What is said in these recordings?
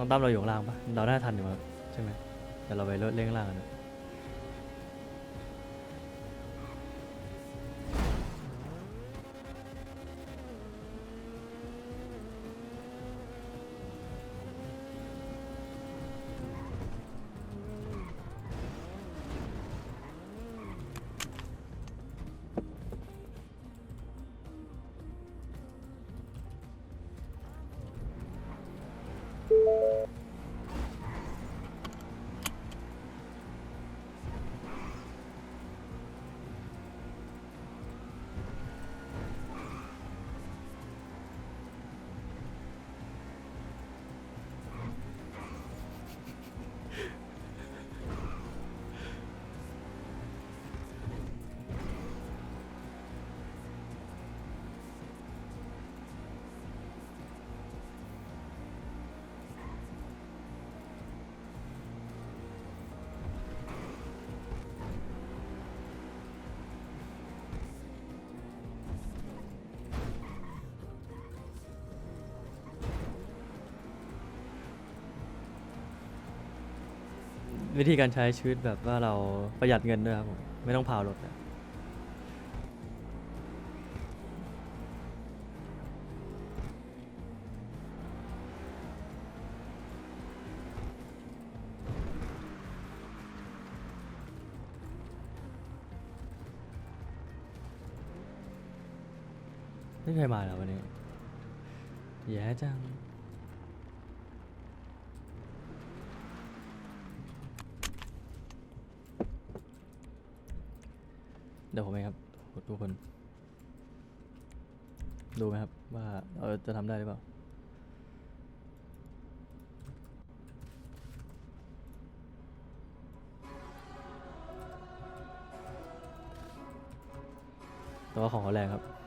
น้องตั้มเราอยู่ข้างล่างปะเราได้ทันอยู่มั้งใช่ไหมเดี๋ยวเราไปเล่นข้างล่างกันนะ วิธีการใช้ชีวิตแบบว่าเราประหยัดเงินด้วยครับผมไม่ต้องพาวรถนะไม่เคยมาแล้ววันนี้แย่จัง เดี๋ยวผมเองครับทุกคน ดูไหมครับว่าเราจะทำได้หรือเปล่าแต่ว่าของเขาแรงครับ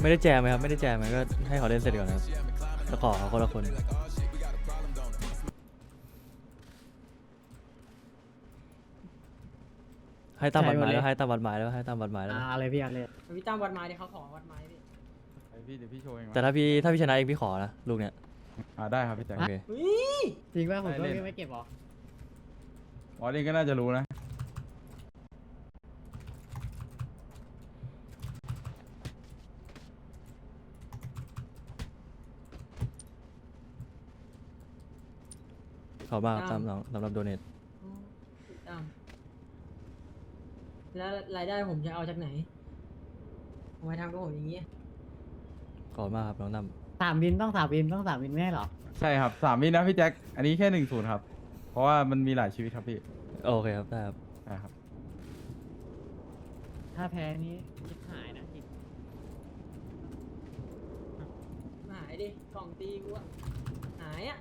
ไม่ได้แจมไหมครับ ไม่ได้แจมไหมก็ให้เขาเล่นเสร็จก่อนนะครับแล้วขอเขาคนละคน like oh shit, we got a problem don't it? ให้ตามบัตรหมายใช่แล้ววันนี้ให้ตามบัตรหมายแล้วให้ตามบัตรหมายแล้ว อ่านะอะไรพี่อะไรพี่ตั้มวัดไม้ดิเขาขอวัดไม้ดิพี่เดี๋ยวพี่โชว์เองแต่ถ้าพี่ถ้าพี่ชนะเองพี่ขอนะลูกเนี้ยอ่าได้ครับพี่แจ็คโอเคเฮ้ยจริงป่ะผมได้ก็เล่นไม่เก็บหรออ๋อเองก็น่าจะรู้นะ ขอบมากครับตามน้องสำหรับโดเนทอ๋อพี่ตั้มแล้วรายได้ผมจะเอาจากไหนทำไมทำกับผมอย่างนี้ขอบมากครับน้องตั้มสามวินต้องสามวินต้องสามวินไม่ให้หรอ ใช่ครับสามวินะพี่แจ็ค อันนี้แค่หนึ่งศูนย์ครับ เพราะว่ามันมีหลายชีวิตครับพี่โอเคครับได้ครับใช่ครับ ถ้าแพ้นี้ชิบหายนะจริงหายดิกล่องตีกูอะหายอะ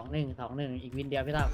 องหนึ่งสองหนึ่งอีกวินเดียวพี่ตั้ม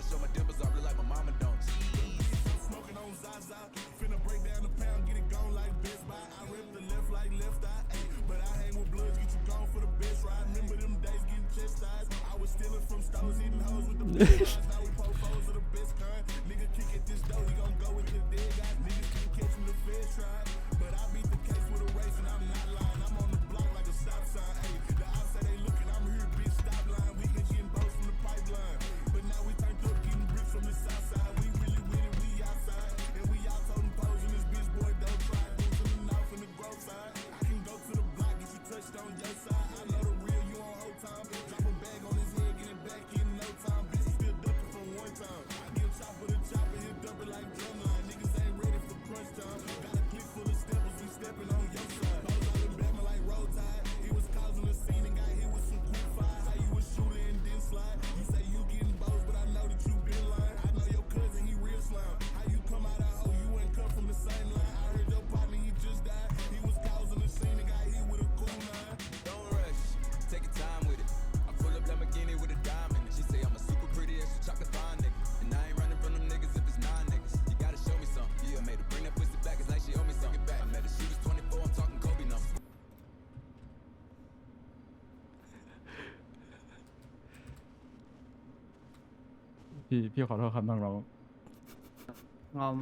พี่พี่ขอโทษครับน้องงอม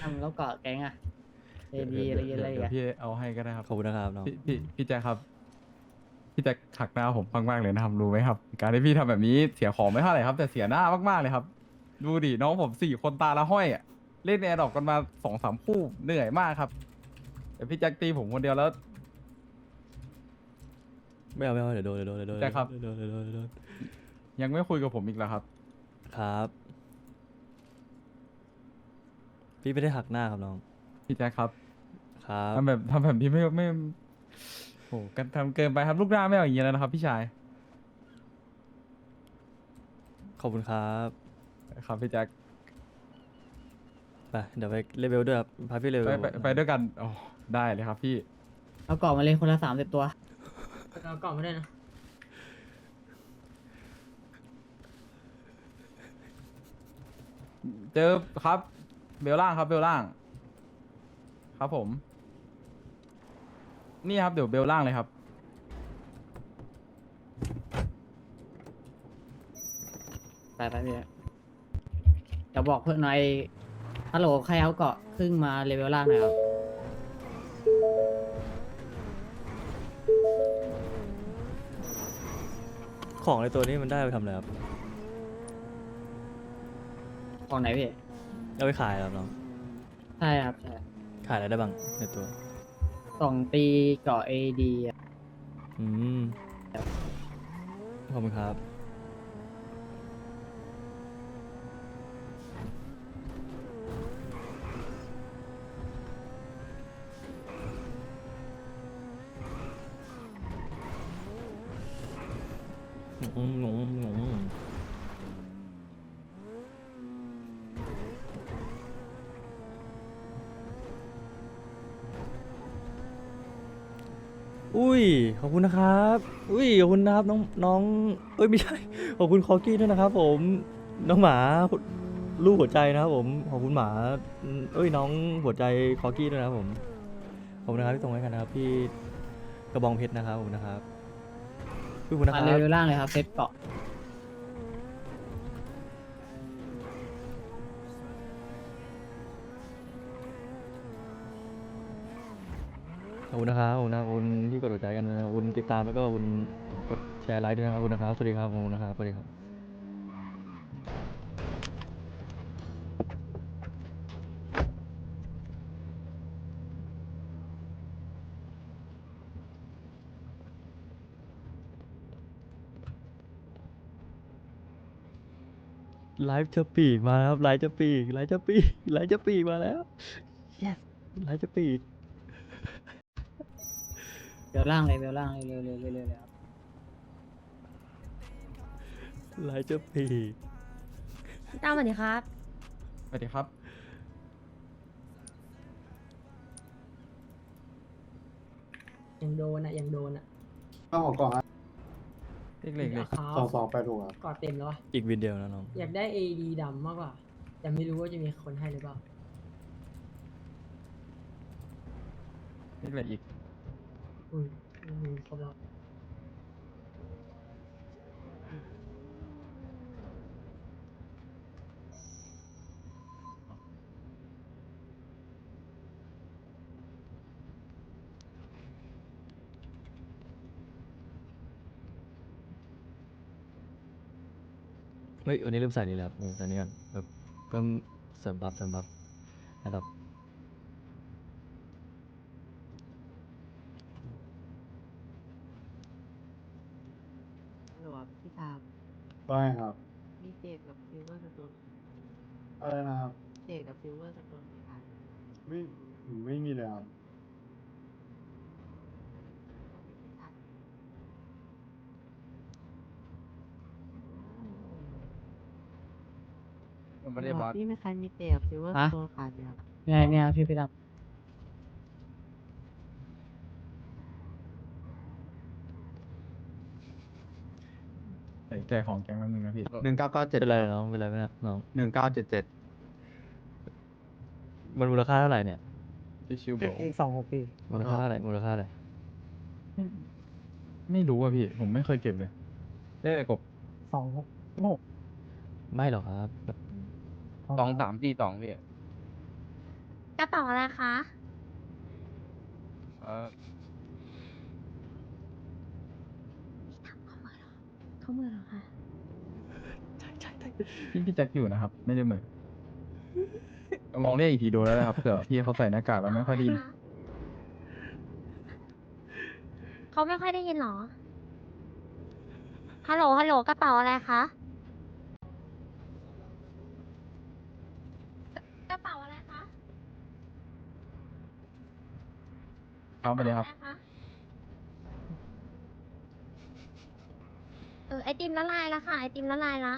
ทำแล้วเกาะแก๊งอะเอๆดีอะไรเงี้ยอะไรเดี๋ยวเงี้ยพี่เอาให้ก็ได้ครับขอบคุณนะครับน้องพี่พี่พี่แจ็คครับ พี่แจ็คหักหน้าผมมากๆเลยนะครับรู้ไหมครับ การที่พี่ทำแบบนี้เสียของไม่เท่าไหร่ครับ แต่เสียหน้ามากๆเลยครับ ดูดิน้องผมสี่คนตาละห้อยอะเล่นแอร์ดอกกันมาสองสามคู่เหนื่อยมากครับ แต่พี่แจ็คตีผมคนเดียวแล้ว ไม่เอาไม่เอาเดี๋ยวโดนเดี๋ยวโดนเดี๋ยวโดนได้ครับ เดี๋ยวโดนเดี๋ยวโดนเดี๋ยวโดน ยังไม่คุยกับผมอีกแล้วครับ ครับ พี่ไม่ได้หักหน้าครับน้อง พี่แจ็คครับครับทำแบบทำแบบนี้ไม่ไม่โอ้กันทำเกินไปครับ ลูกหน้าไม่เอาอย่างนี้แล้วนะครับพี่ชาย ขอบคุณครับครับพี่แจ็คไปเดี๋ยวไปเลเวลด้วยครับพาพี่เลเวไปลไปไปด้วยกันอ๋อได้เลยครับพี่ เอาเกาะมาเลยคนละสามสิบตัวเรากล่องไม่ได้นะ เจอครับ เบลล่างครับเบลล่าง ครับผม นี่ครับเดี๋ยวเบลล่างเลยครับไปไปพี่เดี๋ยวบอกเพื่อนหน่อยฮัลโหลใครเอาเกาะครึ่งมาเลเวลล่างหน่อยครับ ของในตัวนี้มันได้ไปทำอะไรครับ ของไหนพี่เอาไปขายครับน้อง ใช่ครับใช่ขายอะไรได้บ้างในตัวกล่องตีเกาะเอดีอืม ขอบคุณครับอืมอืมอืมอุ้ ยขอบคุณนะครับ อุ้ยขอบคุณนะครับน้องน้องเอ้ยไม่ใช่ขอบคุณคอกี้ด้วยนะครับ ผมน้องหมาลูกหัวใจนะครับผมขอบคุณหมาเอ้ยน้องหัวใจคอกี้ด้วยนะครับผมขอบคุณนะครับที่ส่งให้กันนะครับพี่กระบองเพชรนะครับผมนะครับขอบคุณนะคมารับเลเวลล่างเลยครับเซตเกาะ คุณนะครับขอบคุณนะครับขอบคุณที่กดหัวใจกันนะครับขอบคุณติดตามแล้วก็ขอบคุณกดแชร์ไลค์ด้วยนะครับขอบคุณนะครับ สวัสดีครับขอบคุณนะครับ สวัสดีครับไลฟ์จะปีกมาแล้วครับไลฟ์จะปีกไลฟ์จะปีกไลฟ์จะปีกมาแล้ว yes ไลฟ์จะปีก เวลล่างเลยเวลล่างเลยเร็วเร็วเร็วเร็วเร็วครับไลฟ์จะปีกตามสวัสดีครับ สวัสดีครับ ยังโดนอะยังโดนอะข้าวของกล่องครับเล็กๆเลยขาสองสองแปดถูกครับกอดเต็มแล้ววะอีกวินเดียวนะน้อง อยากได้ AD ดำมากกว่า แต่ไม่รู้ว่าจะมีคนให้หรือเปล่าเล็กๆอีก อุ้ยอืมครบแล้วเฮ้ยวันนี้ลืมใส่นี่แหละครับนี่ใส่นี่ก่อนแบบเพิ่มเสริมบัฟเสริมบัฟนะครับ หรอพี่ตาม ว่าไงครับ มีเจดกับซิลเวอร์สโตนอะไรนะครับเจดกับซิลเวอร์สโตนไหมคะไม่ไม่มีเลยครับมันไม่ได้บอสพี่ไม่คันมีเจดกับซิลเวอร์สโตนขาดเนี่ยครับเนี่ยเนี่ยพี่พี่ด ใส่ใจของแกงแป๊บนึงนะพี่หนึ่งเก้าเก้าเจ็ดเป็นไรน้องเป็นไรไหมนะน้อง หนึ่งเก้าเจ็ดเจ็ดมันมูลค่าเท่าไหร่เนี่ย ชิวๆโบสองหกพี่มูลค่าเท่าไหร่มูลค่าเท่าไหร่ไม่รู้อะพี่ ผมไม่เคยเก็บเลยได้แต่กบสองหกไม่หรอกครับสองสามสี่สองพี่กระเป๋าอะไรคะ เออ เขามือเหรอคะพี่พี่แจ็คอยู่นะครับ ไม่ได้เหมือนลองเรียกอีกทีดูแล้วนะครับเผื่อพี่เขาใส่หน้ากากแล้วไม่ค่อยไดีเขาไม่ค่อยได้ยินเหรอ ฮัลโหล ฮัลโหล กระเป๋าอะไรคะ กระเป๋าอะไรคะเขาไปเลยครับ กะป๋าอะไะ เออไอติมละลายแล้วค่ะไอติมละลายละ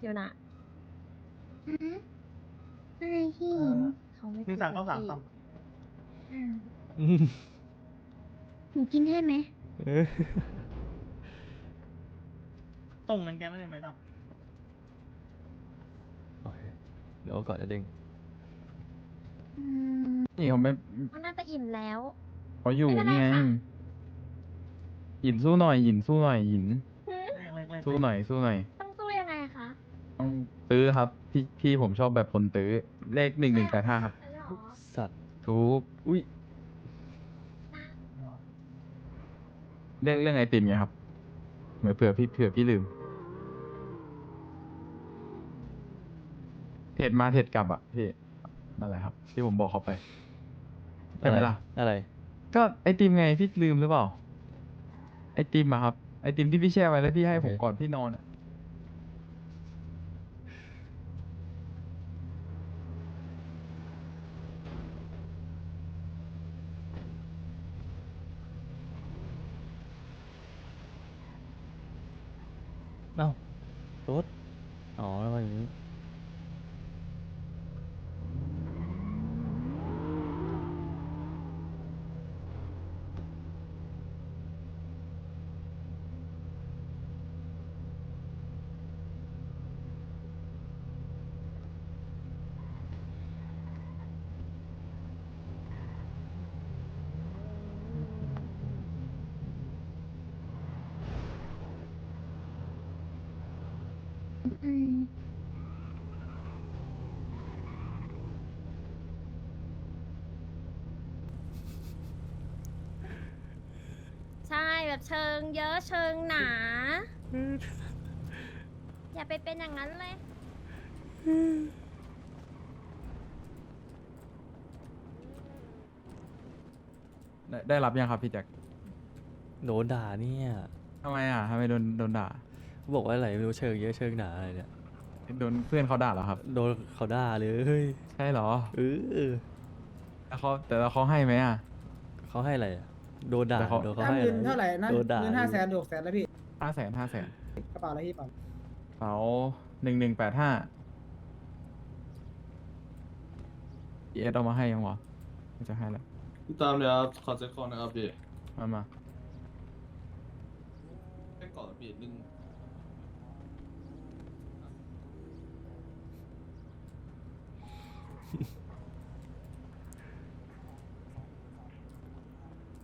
เดี๋ยวนะอืมอะไรพี่เขาไม่หนึ่งสามเก้าสามต่อืมอืมหนูกินให้ไหม เออ ตรงนั้นแกไม่ได้ไหมต่โอเคเดี๋ยวก่อนจะดึงอืมนี่เขาไม่มันน่าจะอิ่มแล้ว เขาอยู่ไม่เป็นไรนี่ไงค่ะหยินสู้หน่อยหยินสู้หน่อยหยินำสู้หน่อยสู้หน่อย ต้องสู้ยังไงคะต้องตื้อครับ พี่พี่ผมชอบแบบคนตื้อ เลขหนึ่งหนึ่งแปดห้าครับแล้วเหรอสัตว์ทุกอุ้ยเรื่องเรื่องไอติมไงครับเหมือนเผื่อพี่เผื่อพี่ลืม เทรดมาเทรดกลับอะพี่นั่นแหละครับ ที่ผมบอกเขาไปใช่ไหมล่ะ อะไร ก็ไอติมไงพี่ลืมหรือเปล่า ไอติมอะครับ ไอติมที่พี่แช่ไว้แล้วพี่ให้ผมโอเคก่อนพี่นอนอะ เอ้ารถอ๋อแล้วมาอย่างนี้ อืมใช่ แบบเชิงเยอะเชิงหนา อย่าไปเป็นอย่างนั้นเลย ได้ได้รับยังครับพี่แจ็คโดนด่าเนี่ยทำไมอะทำไมโดนโดนด่าเขาบอกว่าอะไรไม่รู้เชิงเยอะเชิงหนาอะไรเนี่ย โดนเพื่อนเขาด่าเหรอครับ โดนเขาด่าเลยใช่เหรอเออแล้วเขาแต่แล้วเขาให้ไหมอะเขาให้อะไรอะ โดนด่าแต่เขา โดนเขาถ้าให้เงินอะไรเท่าไหร่นะโดนด่าเงินห้าแสนหกแสนแล้วพี่ห้าแสนห้าแสนกระเป๋าอะไรพี่เปล่าเป๋าหนึ่งหนึ่งแปดห้าเอสเอามาให้ยังวะไม่จะให้แล้วตามเลยครับขอเซ็ตคอนนะครับพี่มามาให้ก่อนพี่หนึ่ง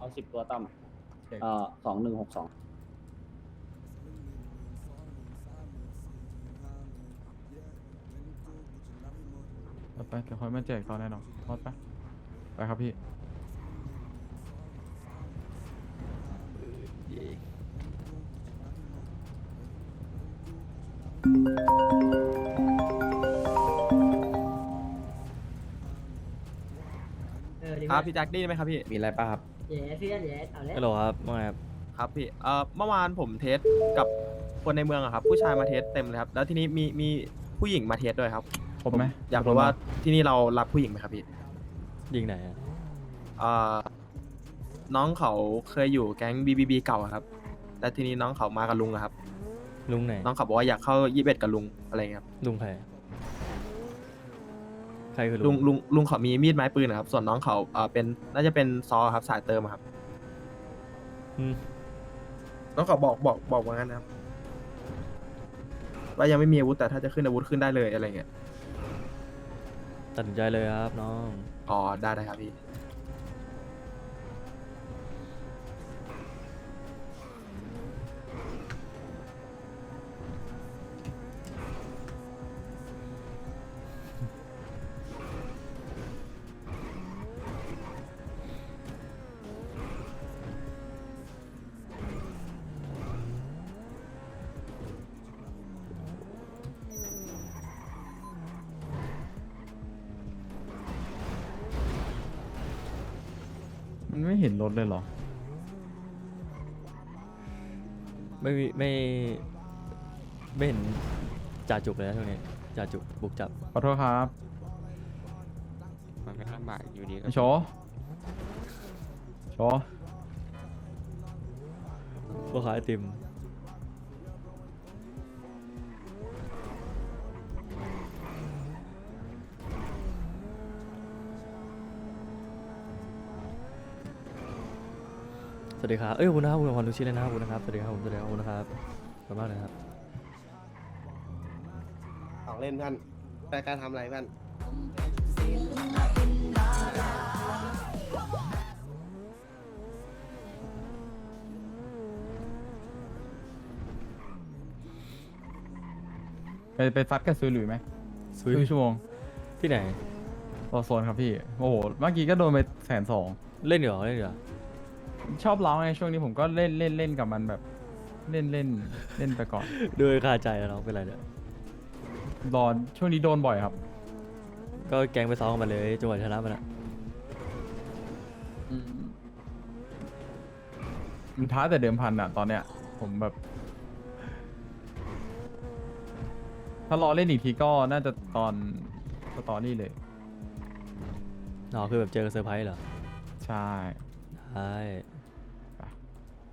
เอาสิบตัวตั้มเด็กเอ่อสองหนึ่งหกสองเอาไปเดี๋ยวค่อยมาแจกตอนแน่นอนทอดไปไปครับพี่เออดีครับพี่แจ็คได้ยินไหมครับพี่ มีอะไรป่ะครับ เย้เพื่อนเย้เอาเลยฮัลโหลครับว่าไงครับครับพี่เอ่อเมื่อวานผมเทสกับคนในเมืองอะครับ ผู้ชายมาเทสเต็มเลยครับ แล้วทีนี้มีมีผู้หญิงมาเทสด้วยครับผมไหมอยากรู้ว่าที่นี่เรารับผู้หญิงไหมครับพี่ยิงไหนอะเอ่อน้องเขาเคยอยู่แก๊ง BBB เก่าอะครับ แล้วทีนี้น้องเขามากับลุงอะครับ ลุงไหน น้องเขาบอกว่าอยากเข้ายี่สิบเอ็ดกับลุงอะไรเงี้ยครับ ลุงใครอะ ใครคือลุลุงลุงลุงเขามีมีดไม้ปืนนะครับส่วนน้องเขาเอ่อเป็นน่าจะเป็นซอครับสายเติมอะครับอืมน้องเขาบอกบอกบอกว่างั้นนะครับว่ายังไม่มีอาวุธแต่ถ้าจะขึ้นอาวุธขึ้นได้เลยอะไรเงี้ยตัดสินใจเลยครับน้อง อ๋อได้ได้ครับพี่ มันไม่เห็นรถเลยเหรอ ไม่มีไม่ไม่เห็นจ่าจุกเลยนะช่วงนี้จ่าจุกบุกจับขอโทษครับมันก็ลำบากอยู่ดีก็ไอ้โชโช พ่อค้าไอติม สวัสดีครับ เอ้ยขอบคุณนะครับขอบคุณทุกชิ้นเลยนะครับขอบคุณนะครับ สวัสดีครับผมสวัสดีครับขอบคุณนะครับขอบคุณมากเลยครับ ของเล่นท่านแต่การทำอะไรท่านไปไปฟัดกับซุยหลุยไหมซุยซุยชั่วโมงที่ไหนรอโซนครับพี่ โอ้โห เมื่อกี้ก็โดนไปแสนสอง เล่นเหรอ เล่นเหรอ ชอบร้องไงช่วงนี้ผมก็เล่นเล่นเล่นกับมันแบบ เล่นเล่นเล่นไปก่อนด้วยคาใจอะน้องเป็นไรเนี่ยรอช่วงนี้โดนบ่อยครับ ก็แกงไปซ้อมกับมันเลยจังหวะชนะมันอะมันท้าแต่เดิมพันอะตอนเนี้ย ผมแบบ ถ้ารอเล่นอีกทีก็น่าจะตอนสตอรี่เลย อ๋อคือแบบเจอเซอร์ไพรส์เหรอใช่ ใช่